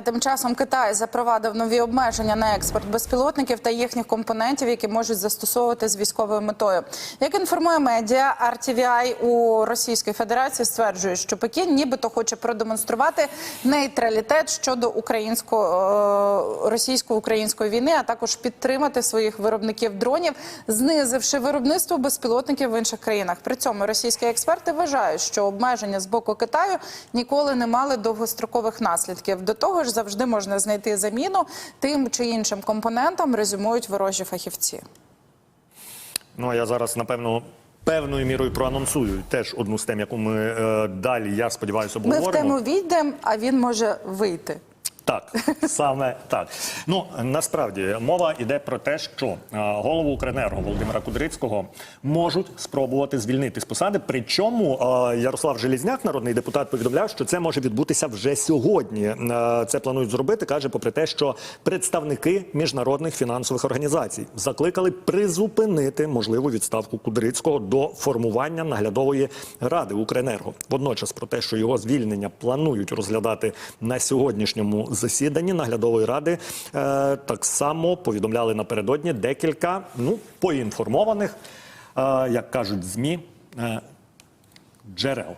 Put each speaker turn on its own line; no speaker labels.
Тим часом Китай запровадив нові обмеження на експорт безпілотників та їхніх компонентів, які можуть застосовувати з військовою метою. Як інформує медіа, RTVI у Російській Федерації стверджує, що Пекін нібито хоче продемонструвати нейтралітет щодо українсько російсько-української війни, а також підтримати своїх виробників дронів, знизивши виробництво безпілотників в інших країнах. При цьому російські експерти вважають, що обмеження з боку Китаю ніколи не мали довгострокових наслідків. До того ж, завжди можна знайти заміну тим чи іншим компонентам, резюмують ворожі фахівці.
Ну а я зараз напевно. Певною мірою проанонсую теж одну з тем, яку ми е, далі, я сподіваюся,
Ми в тему війдемо, а він може вийти.
Так, саме так. Ну насправді мова йде про те, що е, голову Укренерго Володимира Кудрицького можуть спробувати звільнити з посади. Причому е, Ярослав Желізняк, народний депутат, повідомляв, що це може відбутися вже сьогодні. Е, Це планують зробити. каже, попри те, що представники міжнародних фінансових організацій закликали призупинити можливу відставку Кудрицького до формування наглядової ради Укренерго. Водночас про те, що його звільнення планують розглядати на сьогоднішньому засіданні наглядової ради, е, так само повідомляли напередодні декілька ну поінформованих, е, як кажуть змі, е, джерел.